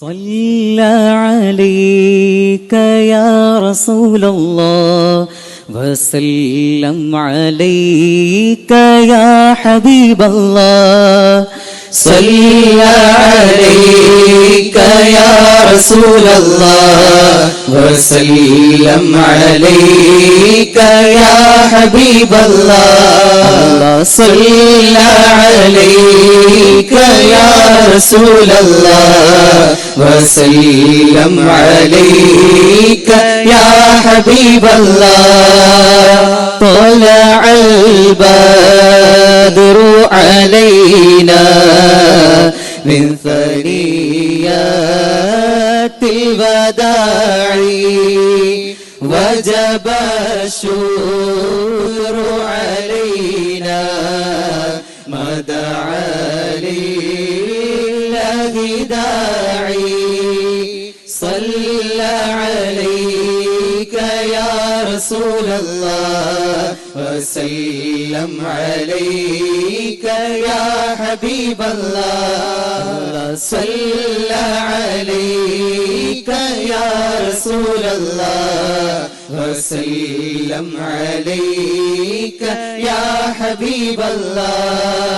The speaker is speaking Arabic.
صلى عليك يا رسول الله وسلم عليك يا حبيب الله صلى عليك يا رسول الله وسلم عليك يا حبيب الله. صلى عليك يا رسول الله وسلم عليك يا حبيب الله. طلع البدر علينا من ثنيات الوداع. وجب الشكر علينا ما دعا لله داعي. رسول الله وسلم عليك يا حبيب الله صلى عليك يا رسول الله وسلم عليك يا حبيب الله